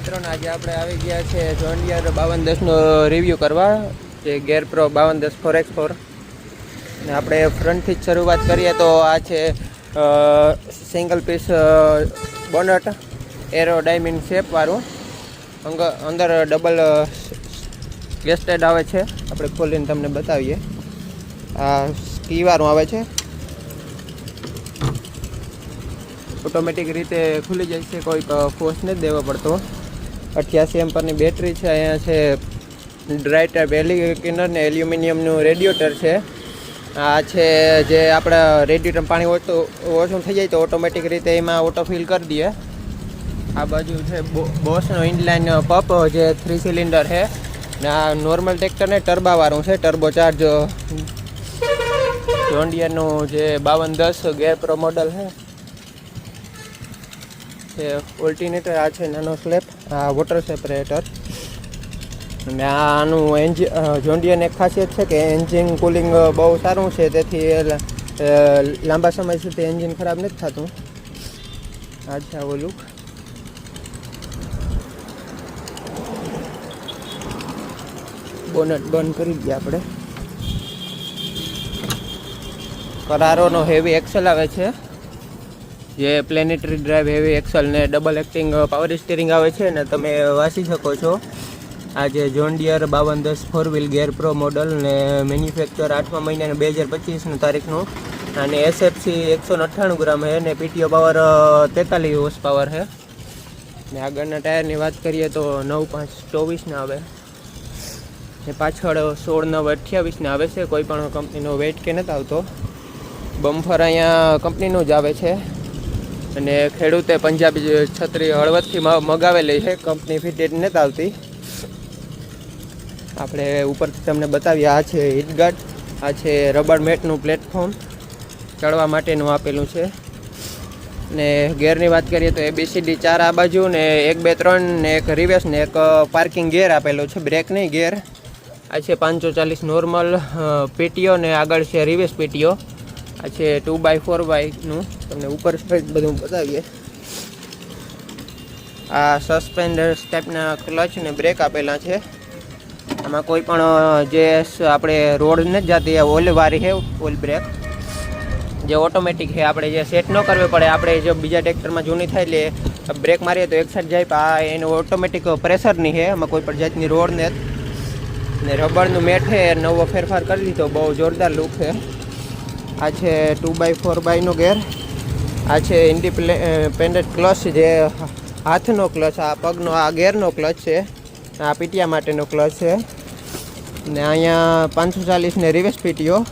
મિત્રોને આજે આપણે આવી ગયા છે જોન્ડિયર બાવન દસનો રિવ્યૂ કરવા, જે ગેર પ્રો બાવન દસ ફોર એક્સ ફોર ને આપણે ફ્રન્ટથી જ શરૂઆત કરીએ તો આ છે single piece bonnet arrow diamond શેપવાળું અંગ, અંદર ડબલ ગેસ્ટેડ આવે છે. આપણે ખોલીને તમને બતાવીએ. આ સ્કીવાળું આવે છે. ઓટોમેટિક રીતે ખુલી જાય છે, કોઈક ફોર્સ નથી દેવો પડતો. અઠ્યાસી એમ્પરની બેટરી છે, અહીંયા છે ડ્રાય ટાઈપ એલી કિનર ને એલ્યુમિનિયમનું રેડિએટર છે. આ છે જે આપણા રેડિએટર પાણી ઓછું ઓછું થઈ જાય તો ઓટોમેટિક રીતે એમાં ઓટો ફિલ કરી દઈએ. આ બાજુ છે બોસનો ઇનલાઇન પપ જે થ્રી સિલિન્ડર છે. ને આ નોર્મલ ટ્રેક્ટરને ટર્બાવાળું છે ટર્બો ચાર્જ જોન્ડિયરનું જે બાવન દસ ગેર પ્રો મોડલ છે. છે ઓલ્ટિનેટર આ છે, નાનો સ્લેપ આ વોટર સેપરેટર અને આનું એન્જિન જોન્ડિયન એક ખાસિયત છે કે એન્જિન કુલિંગ બહુ સારું છે, તેથી એ લાંબા સમય સુધી એન્જિન ખરાબ નથી થતું. આ છે આવો લુક બોનટ બંધ કરી દઈએ આપણે. કરારોનો હેવી એક્સેલ આવે છે. જે પ્લેનેટરી ડ્રાઈવ હેવી એક્સલ ને ડબલ એક્ટિંગ પાવર સ્ટીરિંગ આવે છે ને, તમે વાંચી શકો છો. આ જે જોન બાવન દસ four wheel gear pro model ને મેન્યુફેક્ચર આઠમા મહિનાને બે હજાર પચીસનું તારીખનું. અને એસએફસી એકસો અઠ્ઠાણું ગ્રામ છે ને પીટીઓ પાવર તેતાલીસ હોર્સ પાવર છે ને આગળના ટાયરની વાત કરીએ તો નવ પાંચ ચોવીસના આવે. ને પાછળ સોળ નવ અઠ્યાવીસના આવે છે, કોઈ પણ કંપનીનો વેઇટ કે નથી આવતો. બમ્ફર અહીંયા કંપનીનું જ આવે છે. અને ખેડૂતે પંજાબી છત્રી હળવદથી મગાવેલી છે. કંપની ફિટેડ નથી આવતી. આપણે ઉપરથી તમને બતાવીએ, આ છે હિટગાર્ડ, આ છે રબર મેટનું પ્લેટફોર્મ ચડવા માટેનું આપેલું છે. ને ગેરની વાત કરીએ તો એબીસીડી ચાર આ બાજુ ને એક, બે, ત્રણ ને એક રિવેસ ને એક પાર્કિંગ ગેર આપેલો છે. બ્રેક નહીં ગેર આ છે પાંચસો ચાલીસ નોર્મલ પેટીઓ ને આગળ છે રિવેસ પેટીઓ. આ છે ટુ બાય ફોર બાયનું તમને ઉપર બધું બતાવીએ. આ સસ્પેન્ડર ટાઈપના ક્લચ ને બ્રેક આપેલા છે. આમાં કોઈ પણ જે આપણે રોડ નથી જતી એ ઓઇલ વાળી છે ઓઇલ બ્રેક જે ઓટોમેટિક છે, આપણે જે સેટ ન કરવી પડે, આપણે જો બીજા ટ્રેક્ટરમાં જૂની થાય એટલે બ્રેક મારીએ તો એક સાઈડ જાય આ એનું ઓટોમેટિક પ્રેશરની છે એમાં કોઈ પણ જાતની રોડ ને રબરનું એ નવો ફેરફાર કરી દીધો, બહુ જોરદાર લુક છે. આ છે ટુ બાય ફોર બાયનો ગેર આ છે ઇન્ડિપેન્ડન્ટ ક્લચ જે હાથનો ક્લચ આ પગનો, આ ગેરનો ક્લચ છે. આ પીટિયા માટેનો ક્લચ છે. ને અહીંયા પાંચસો ચાલીસને રિવેસ પીટીઓ.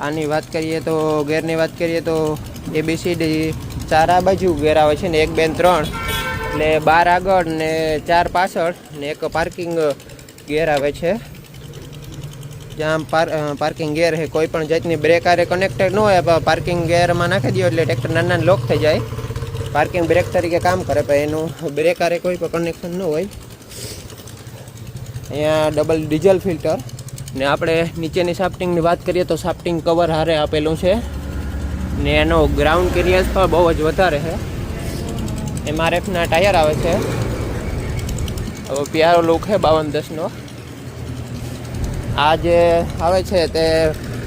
આની વાત કરીએ તો ગેરની વાત કરીએ તો એબીસીડી ચાર આ બાજુ ગેર આવે છે ને એક, બે, ત્રણ. એટલે બાર આગળ ને ચાર પાછળ ને એક પાર્કિંગ ગેર આવે છે. જ્યાં પાર પાર્કિંગ ગેર છે, કોઈ પણ જાતની બ્રેક આરે કનેક્ટેડ ન હોય પાર્કિંગ ગેરમાં નાખી દો એટલે ટ્રેક્ટર નાના લોક થઈ જાય. પાર્કિંગ બ્રેક તરીકે કામ કરે, પણ એનું બ્રેક આરે કોઈ પણ કનેક્શન ન હોય. અહીંયા ડબલ ડીઝલ ફિલ્ટર ને આપણે નીચેની સાફ્ટિંગની વાત કરીએ તો સાફ્ટિંગ કવર હારે આપેલું છે. ને એનો ગ્રાઉન્ડ ક્લિયરન્સ પણ બહુ જ વધારે છે. એમઆરએફના ટાયર આવે છે. હવે પ્યારો લુક છે બાવન દસનો. આ જે આવે છે તે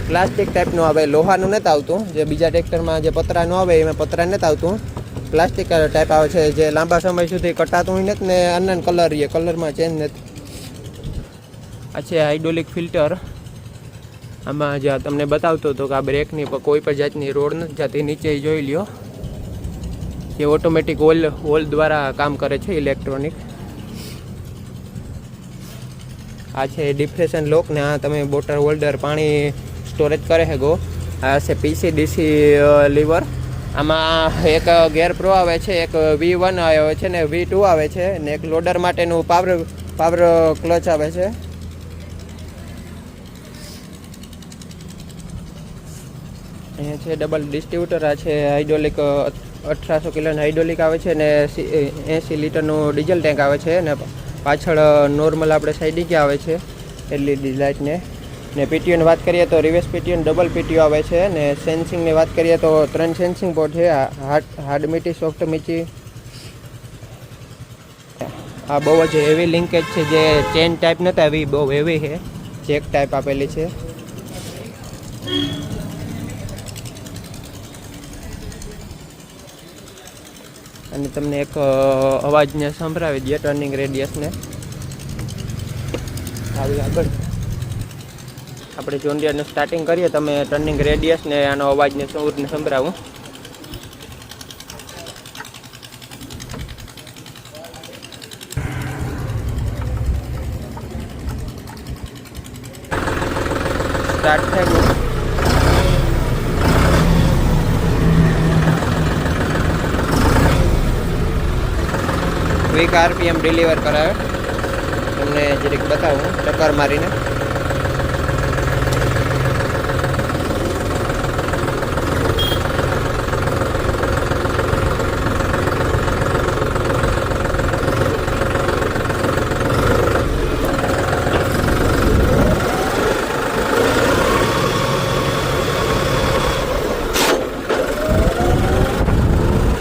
પ્લાસ્ટિક ટાઈપનું આવે, લોહાનું નથી આવતું. જે બીજા ટ્રેક્ટરમાં જે પતરા ન આવે, એમાં પતરા નથી આવતું. પ્લાસ્ટિક ટાઈપ આવે છે, જે લાંબા સમય સુધી કટાતું નથી ને અનન કલર એ, કલરમાં ચેન્જ નથી. આ છે હાઇડ્રોલિક ફિલ્ટર આમાં જે તમને બતાવતો હતો કે આ બ્રેકની કોઈ પણ જાતની રોડ નથી જતી નીચે જોઈ લ્યો. જે ઓટોમેટિક ઓઇલ ઓઇલ દ્વારા કામ કરે છે ઇલેક્ટ્રોનિક આ છે ડિફ્રેશન લોક ને આ તમે બોટર હોલ્ડર પાણી સ્ટોરેજ કરે છે ગો. આ છે પીસી ડીસી લીવર. આમાં એક ગેર પ્રો આવે છે, એક વી વન આવે છે ને વી ટુ આવે છે ને એક લોડર માટેનું પાવર પાવર ક્લચ આવે છે. અહીંયા છે ડબલ ડિસ્ટ્રીબ્યુટર, આ છે હાઇડ્રોલિક અઠરાસો કિલોનું હાઇડ્રોલિક આવે છે ને એંસી લીટરનું ડીઝલ ટેન્ક આવે છે ને પાછળ નોર્મલ આપણે સાઈડિંગ આવે છે એલઈડી લાઇટને ને. પીટીઓની વાત કરીએ તો રિવર્સ પીટીઓ ડબલ પીટીઓ આવે છે, ને સેન્સિંગની વાત કરીએ તો ત્રણ સેન્સિંગ બોર્ડ છે હાર્ડ હાર્ડ મીટી સોફ્ટ મીચી આ બહુ જ હેવી લિંકેજ છે, જે ચેન ટાઈપ નહોતા એવી બહુ હેવી છે ચેક ટાઈપ આપેલી છે. અને તમને એક અવાજને સંભળાવી દઈએ ટર્નિંગ રેડિયસને આવી આગળ. આપણે જોન્ડિયરનું સ્ટાર્ટિંગ કરીએ, તમે ટર્નિંગ રેડિયસને આનો અવાજને, સૌરને સંભળાવું. સ્ટાર્ટ થઈ ક્વિક આરપીએમ ડિલિવર કરાવે. તમને જરીક બતાવું ટક્કર મારીને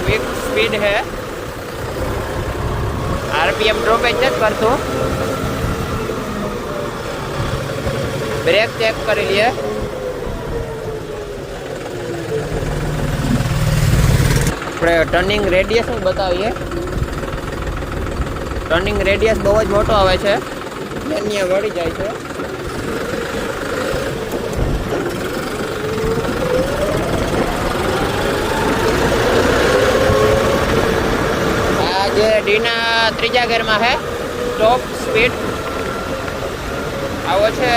ક્વિક સ્પીડ है આરપીએમ ડ્રોપ જ નથી કરતો બ્રેક ચેક કરી લઈએ આપણે ટર્નિંગ રેડિયસ બતાવીએ? ટર્નિંગ રેડિયસ બહુ જ મોટો આવે છે. અહીંયા વળી જાય છે. આ જે ડીના ત્રીજા ગેરમાં છે ટોપ સ્પીડ આવો છે.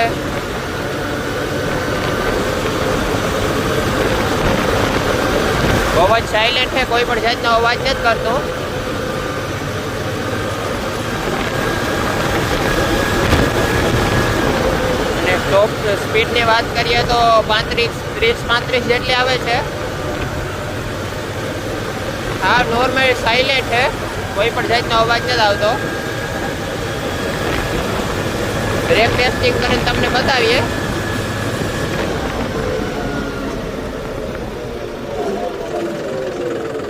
બહુ જ સાયલેન્ટ છે, કોઈ પણ જાતનો અવાજ નથી કરતો. અને ટોપ સ્પીડની વાત કરીએ તો પાંત્રીસ, ત્રીસ, પાંત્રીસ જેટલી આવે છે. હા નોર્મલ સાયલેન્ટ છે, કોઈ પણ જાતનો અવાજ નથી આવતો. બ્રેક ટેસ્ટિંગ કરીને તમને બતાવીએ.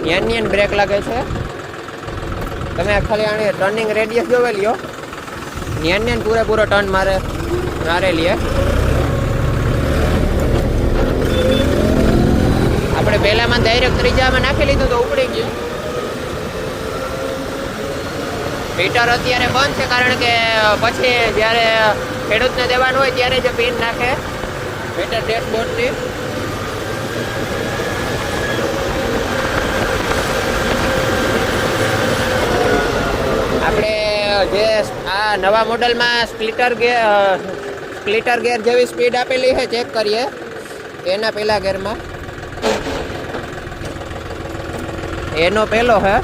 ન્યાન બ્રેક લાગે છે. તમે ખાલી આને ટર્નિંગ રેડિયસ જોવે લ્યો. ન્યાન પૂરેપૂરો ટર્ન મારે મારે લે. આપણે પહેલામાં ડાયરેક્ટ ત્રીજામાં નાખી લીધું તો ઉપડી ગયું. મીટર અત્યારે બંધ છે કારણ કે પછી જ્યારે ખેડૂતને દેવાનું હોય ત્યારે જ પિન નાખે. મીટર ડેશબોર્ડથી આપણે જે આ નવા મોડલમાં સ્પ્લિટર ગેર સ્પ્લિટર ગેર જેવી સ્પીડ આપેલી છે, ચેક કરીએ. એના પહેલા ગેરમાં. એનો પહેલો હે.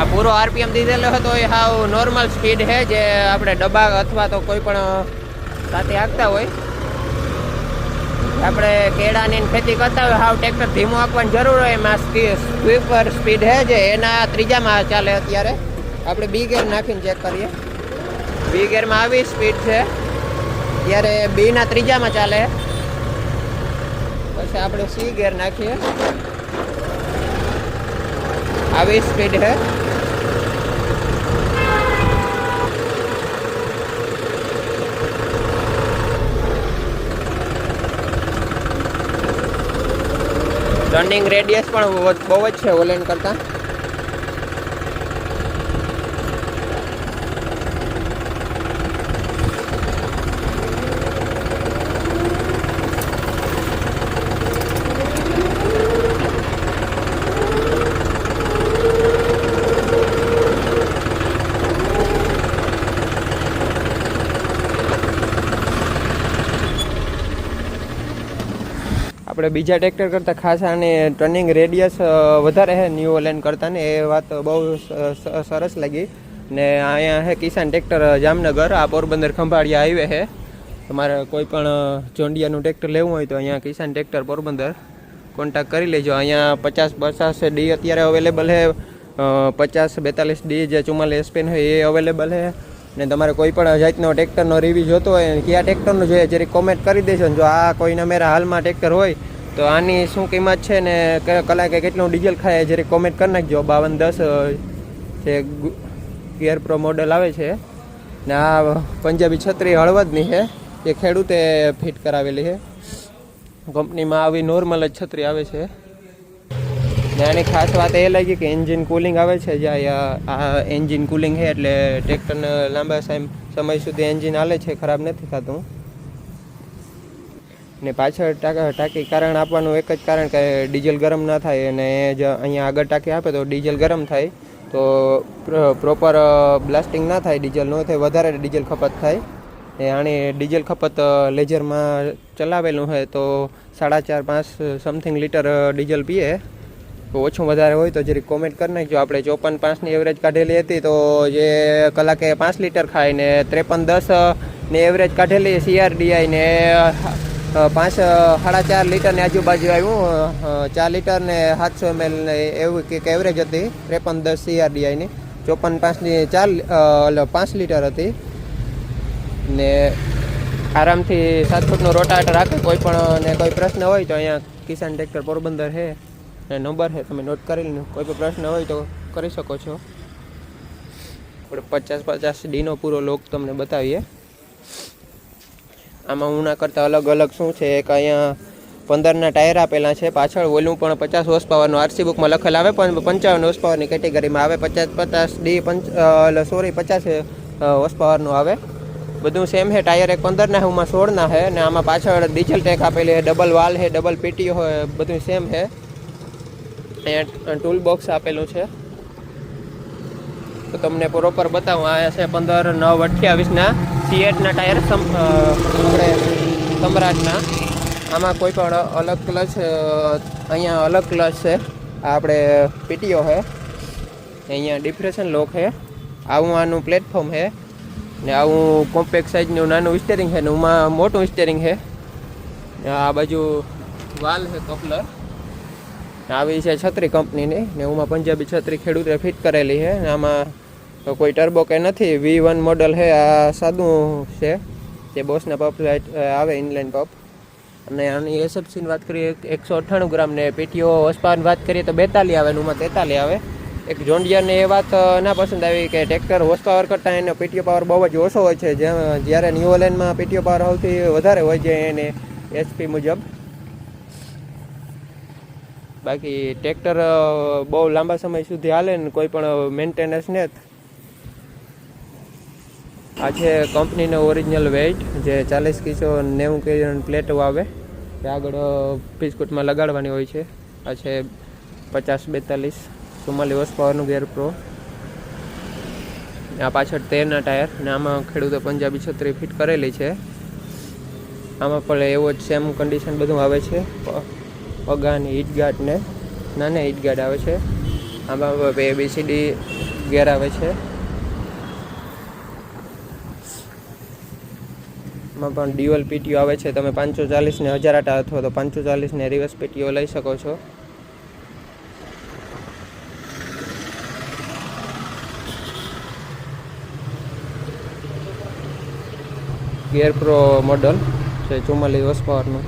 આ પૂરો આરપીએમ દીધેલો હતો, એ હાવ નોર્મલ સ્પીડ છે, જે આપણે ડબ્બા અથવા તો કોઈ પણ સાથે આગતા હોય. આપણે કેળાની ખેતી કરતા હોય, હાવ ટ્રેક્ટર ધીમું આપવાની જરૂર હોય, એમાં સ્વીપર સ્પીડ છે જે, એના ત્રીજામાં ચાલે અત્યારે. આપણે બી ગેર નાખીને ચેક કરીએ. બી ગેરમાં આવી સ્પીડ છે. ત્યારે બીના ત્રીજામાં ચાલે. પછી આપણે સી ગેર નાખીએ. આવી સ્પીડ છે ટર્નિંગ રેડિયસ પણ બહુ જ છે ઓલેન કરતાં. આપણે બીજા ટ્રેક્ટર કરતાં ખાસ આને ટર્નિંગ રેડિયસ વધારે છે ન્યૂ ઓલેન કરતાં ને એ વાત બહુ સરસ લાગી. ને અહીંયા છે કિસાન ટ્રેક્ટર જામનગર, આ પોરબંદર ખંભાળિયા હાઈવે છે તમારે કોઈ પણ જોંડિયાનું ટ્રેક્ટર લેવું હોય તો અહીંયા કિસાન ટ્રેક્ટર પોરબંદર કોન્ટેક્ટ કરી લેજો. અહીંયા પચાસ પચાસ ડી અત્યારે અવેલેબલ છે પચાસ બેતાલીસ ડી જે ચુમ્માલીસ એસપેન હોય એ અવેલેબલ છે ને તમારે કોઈ પણ જાતનો ટ્રેક્ટરનો રિવ્યૂ જોતો હોય કયા ટ્રેક્ટરનો જોઈએ જરી કોમેન્ટ કરી દેજો. જો આ કોઈના મેરા હાલમાં ટ્રેક્ટર હોય તો આની શું કિંમત છે ને કલાકે કેટલું ડીઝલ ખાય જરી કોમેન્ટ કરી નાખજો. બાવન દસ જે ગિયર પ્રો મોડલ આવે છે. ને આ પંજાબી છત્રી હળવદની છે. એ ખેડૂતે ફિટ કરાવેલી છે. કંપનીમાં આવી નોર્મલ જ છત્રી આવે છે. ને આની ખાસ વાત એ લાગી કે એન્જિન કુલિંગ આવે છે. જ્યાં આ એન્જિન કુલિંગ છે એટલે ટ્રેક્ટરને લાંબા સમય સુધી એન્જિન હાલે છે. ખરાબ નથી થતું. ને પાછળ ટાંકા કારણ આપવાનું એક જ કારણ કે ડીઝલ ગરમ ના થાય અને જ અહીંયા આગળ ટાંકી આપે તો ડીઝલ ગરમ થાય. તો પ્રોપર બ્લાસ્ટિંગ ના થાય ડીઝલ, ન થાય વધારે ડીઝલ ખપત થાય. એ આની ડીઝલ ખપત લેઝરમાં ચલાવેલું હોય તો સાડા ચાર, પાંચ સમથિંગ લીટર ડીઝલ પીએ. તો ઓછું વધારે હોય તો જરી કોમેન્ટ કરી નાખજો. આપણે ચોપન પાંચની એવરેજ કાઢેલી હતી તો જે કલાકે પાંચ લીટર ખાય ને ત્રેપન દસ ને એવરેજ કાઢેલી સીઆરડીઆઈ ને પાંચ સાડા ચાર લીટરની આજુબાજુ આવ્યું. ચાર લીટર ને સાતસો એમએલ ને એવું કંઈક એવરેજ હતી. ત્રેપન દસ સીઆરડીઆઈની ચોપન પાંચની ચાર પાંચ લીટર હતી. ને આરામથી સાત ફૂટનો રોટાટ રાખે. કોઈ પણ, ને કોઈ પ્રશ્ન હોય તો અહીંયા કિસાન ટ્રેક્ટર પોરબંદર છે. ને નંબર છે, તમે નોટ કરી લો. કોઈ પણ પ્રશ્ન હોય તો કરી શકો છો. પચાસ પચાસ ડીનો પૂરો લોક તમને બતાવીએ. આમાં ઉના કરતાં અલગ અલગ શું છે? એક અહીંયા પંદરના ટાયર આપેલા છે. પાછળ વોલ્યુમ પણ પચાસ હોર્સ પાવરનું આરસી બુકમાં લખેલ આવે, પણ પંચાવન હોર્સ પાવરની કેટેગરીમાં આવે. પચાસ પચાસ ડી પંચ સોરી પચાસ હોર્સ પાવરનું આવે. બધું સેમ છે. ટાયર એક પંદરના છે, ઉમાં સોળના છે અને આમાં પાછળ ડીઝલ ટેક આપેલી છે ડબલ વાલ છે ડબલ પીટીઓ હોય બધું સેમ છે. અહીંયા ટૂલ બોક્સ આપેલું છે. તો તમને પ્રોપર બતાવું. આ છે પંદર, નવ, અઠ્યાવીસના સીએટના ટાયર આપણે સમ્રાટના. આમાં કોઈ પણ અલગ ક્લચ અહીંયા અલગ ક્લચ છે. આપણે પીટીઓ છે. અહીંયા ડિપ્રેશન લોક છે. આવું આનું પ્લેટફોર્મ છે. ને આવું કોમ્પેક્ટ સાઇઝનું નાનું સ્ટેરિંગ છે ને એમાં મોટું સ્ટેરિંગ છે. ને આ બાજુ વાલ છે કપલર. આવી છે છત્રી કંપનીની ને. ઉમાં પંજાબી છત્રી ખેડૂતે ફિટ કરેલી છે. ને આમાં કોઈ ટર્બો કે નથી. વી વન મોડલ છે, આ સાદું છે, જે બોસના પપ લાઇટ આવે ઇનલાઇન પપ અને આની એસએફસીની વાત કરીએ એકસો અઠ્ઠાણું ગ્રામ ને પીટીઓ હોસપાવરની વાત કરીએ તો બેતાલી આવે એમાં તેતાલી આવે. એક જોન્ડિયરને એ વાત ના પસંદ આવી કે ટ્રેક્ટર હોર્સ પાવર કરતાં એનો પીટીઓ પાવર બહુ જ ઓછો હોય છે. જ્યાં, જ્યારે ન્યૂ ઓલેનમાં પીટીઓ પાવર સૌથી વધારે હોય છે એને એચપી મુજબ. બાકી ટ્રેક્ટર બહુ લાંબા સમય સુધી હાલે ને કોઈ પણ મેન્ટેનન્સ ને આ છે કંપનીનો ઓરિજિનલ વેઇટ, જે ચાલીસ કિસો નેવું કિલો પ્લેટો આવે તે આગળ બિસ્કુટમાં લગાડવાની હોય છે. આ છે પચાસ બેતાલીસ, ચુમ્માલીસ હોર્સ પાવરનું ગેર પ્રો આ પાછળ તેરના ટાયર, ને આમાં ખેડૂતો પંજાબી છત્રી ફિટ કરેલી છે. આમાં પણ એવો જ સેમ કન્ડિશન બધું આવે છે. પગાની ઈટગાર્ડ ને નાના ઈટગાર્ડ આવે છે. આમાં બે બીસીડી ગેર આવે છે. માં પણ ડ્યુઅલ પીટીઓ આવે છે. તમે પાંચસો ચાલીસ ને હજાર આટા અથવા તો પાંચસો ચાલીસ ને રિવર્સ પીટીઓ લઈ શકો છો. ગેર પ્રો મોડલ છે, ચુમ્માલીસ હોર્સ પાવરનું